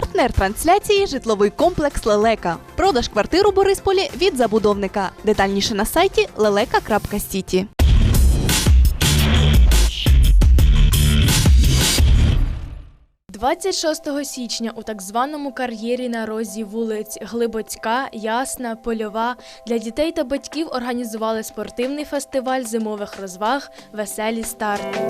Партнер трансляції житловий комплекс Лелека. Продаж квартир у Борисполі від забудовника. Детальніше на сайті leleka.city. – 26 січня у так званому кар'єрі на розі вулиць Глибоцька, Ясна, Польова для дітей та батьків організували спортивний фестиваль зимових розваг Веселі старти.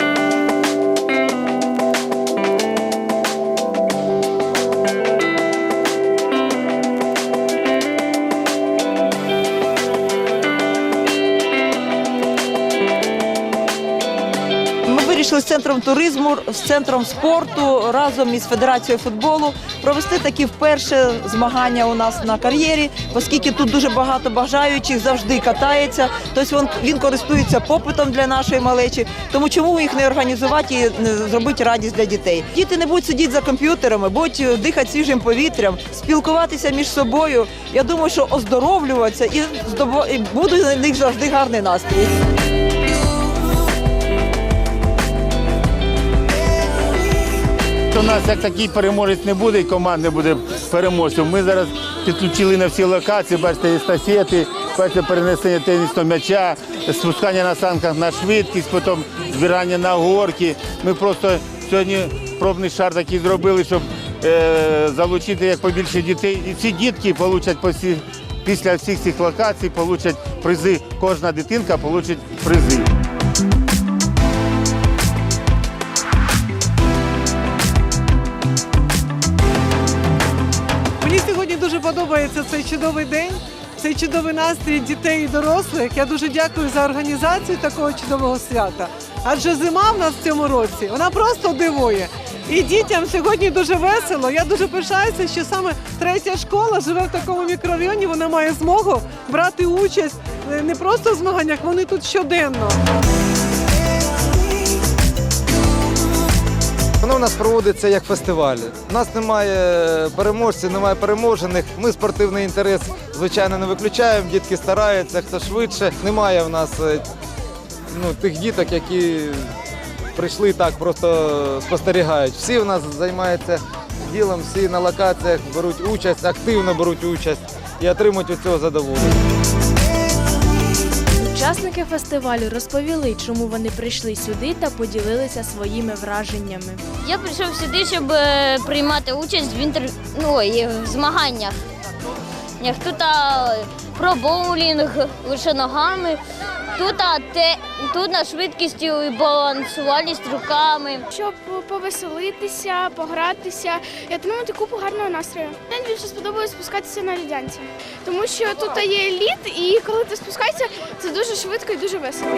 Вирішили з центром туризму, з центром спорту разом із федерацією футболу провести такі вперше змагання у нас на кар'єрі, оскільки тут дуже багато бажаючих завжди катається. Тобто він, він користується попитом для нашої малечі. Тому чому їх не організувати і не зробити радість для дітей? Діти не будуть сидіти за комп'ютерами, будуть дихати свіжим повітрям, спілкуватися між собою. Я думаю, що оздоровлюватися і буде на них завжди гарний настрій. У нас як такий переможець не буде, і команд не буде переможцем. Ми зараз підключили на всі локації, бачите, естафети, бачите, перенесення тенісного м'яча, спускання на санках на швидкість, потім збирання на горки. Ми просто сьогодні пробний шар такий зробили, щоб е, залучити як побільше дітей. І ці дітки получать по всі- після всіх цих локацій, получать призи. Кожна дитинка получить призи. Подобається цей чудовий день, цей чудовий настрій дітей і дорослих. Я дуже дякую за організацію такого чудового свята. Адже зима в нас в цьому році вона просто дивує. І дітям сьогодні дуже весело. Я дуже пишаюся, що саме третя школа живе в такому мікрорайоні. Вона має змогу брати участь е, не просто в змаганнях, вони тут щоденно. В нас проводиться як фестиваль. У нас немає переможців, немає переможених. Ми спортивний інтерес, звичайно, не виключаємо. Дітки стараються, хто швидше. Немає в нас е, ну, тих діток, які прийшли так, просто спостерігають. Всі в нас займаються ділом, всі на локаціях беруть участь, активно беруть участь і отримують від цього задоволення. Учасники фестивалю розповіли, чому вони прийшли сюди та поділилися своїми враженнями. Я прийшов сюди, щоб е, приймати участь в інтер... ну, в змаганнях. Тут а, про боулінг лише ногами. Тут, а, те, тут на швидкістю і балансувальність руками. щоб повеселитися, погратися і отримати купу гарного настрою. Мені більше сподобалось спускатися на лідянці, тому що тут є лід, і коли ти спускаєшся, це дуже швидко і дуже весело.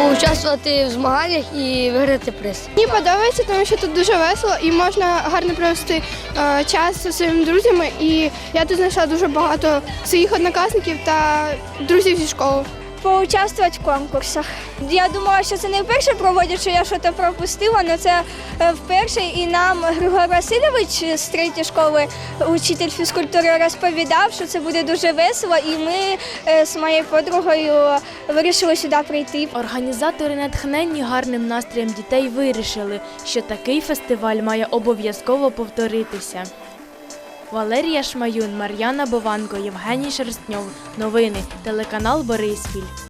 Поучаствувати в змаганнях і виграти приз. Мені подобається, тому що тут дуже весело і можна гарно провести е, час зі своїми друзями. І я тут знайшла дуже багато своїх однокласників та друзів зі школи. Поучаствувати в конкурсах. Я думала, що це не вперше проводять, що я щось пропустила, але це е, вперше. І нам Григор Васильович з третьої школи, учитель фізкультури, розповідав, що це буде дуже весело, і ми е, з моєю подругою вирішили сюди прийти. Організатори, натхненні гарним настроєм дітей, вирішили, що такий фестиваль має обов'язково повторитися. Валерія Шмаюн, Мар'яна Бованко, Євгеній Шерстньов. Новини. Телеканал Бориспіль.